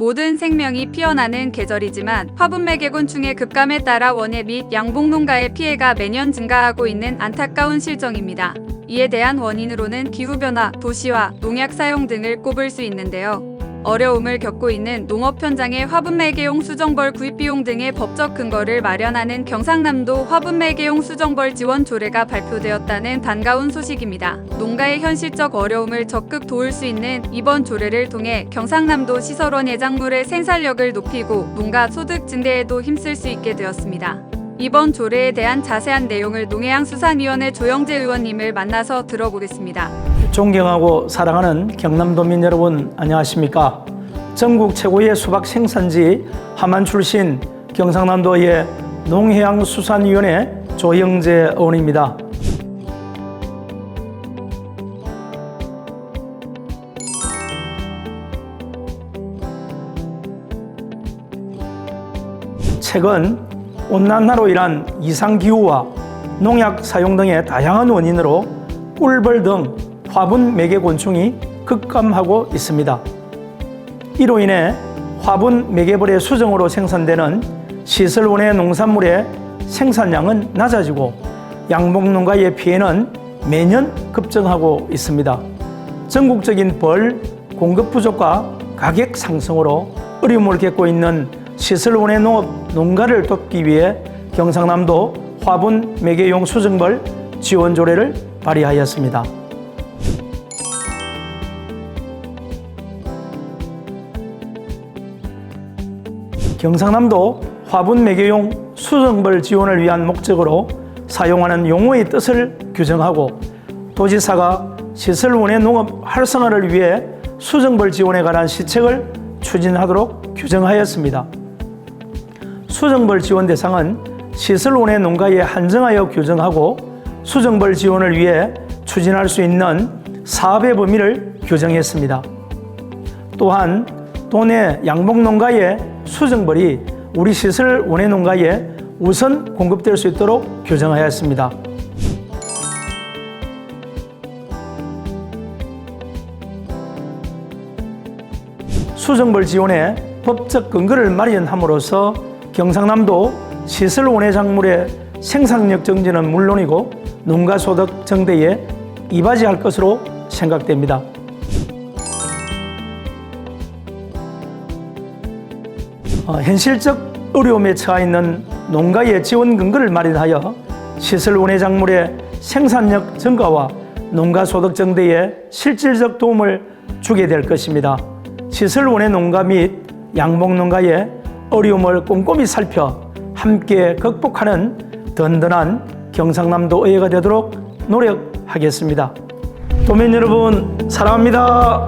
모든 생명이 피어나는 계절이지만 화분매개곤충의 급감에 따라 원예 및 양봉 농가의 피해가 매년 증가하고 있는 안타까운 실정입니다. 이에 대한 원인으로는 기후변화, 도시화, 농약 사용 등을 꼽을 수 있는데요. 어려움을 겪고 있는 농업 현장의 화분매개용 수정벌 구입 비용 등의 법적 근거를 마련하는 경상남도 화분매개용 수정벌 지원 조례가 발표되었다는 반가운 소식입니다. 농가의 현실적 어려움을 적극 도울 수 있는 이번 조례를 통해 경상남도 시설원 예작물의 생산력을 높이고 농가 소득 증대에도 힘쓸 수 있게 되었습니다. 이번 조례에 대한 자세한 내용을 농해양 수산위원회 조영재 의원님을 만나서 들어보겠습니다. 존경하고 사랑하는 경남도민 여러분 안녕하십니까? 전국 최고의 수박 생산지 함안 출신 경상남도의 농해양 수산위원회 조영재 의원입니다. 최근 온난화로 인한 이상기후와 농약 사용 등의 다양한 원인으로 꿀벌 등 화분 매개 곤충이 급감하고 있습니다. 이로 인해 화분 매개벌의 수정으로 생산되는 시설원의 농산물의 생산량은 낮아지고 양봉농가의 피해는 매년 급증하고 있습니다. 전국적인 벌 공급 부족과 가격 상승으로 어려움을 겪고 있는 시설원의 농업 농가를 돕기 위해 경상남도 화분 매개용 수정벌 지원 조례를 발의하였습니다. 경상남도 화분 매개용 수정벌 지원을 위한 목적으로 사용하는 용어의 뜻을 규정하고 도지사가 시설원의 농업 활성화를 위해 수정벌 지원에 관한 시책을 추진하도록 규정하였습니다. 수정벌 지원 대상은 시설원의 농가에 한정하여 규정하고 수정벌 지원을 위해 추진할 수 있는 사업의 범위를 규정했습니다. 또한 도내 양봉농가의 수정벌이 우리 시설 원예 농가에 우선 공급될 수 있도록 규정하였습니다. 수정벌 지원에 법적 근거를 마련함으로써 경상남도 시설 원예 작물의 생산력 증진은 물론이고 농가 소득 증대에 이바지할 것으로 생각됩니다. 어, 현실적 어려움에 처해 있는 농가의 지원 근거를 마련하여 시설 원예 작물의 생산력 증가와 농가 소득 증대에 실질적 도움을 주게 될 것입니다. 시설 원예 농가 및 양봉 농가의 어려움을 꼼꼼히 살펴 함께 극복하는 든든한 경상남도 의회가 되도록 노력하겠습니다. 도민 여러분 사랑합니다.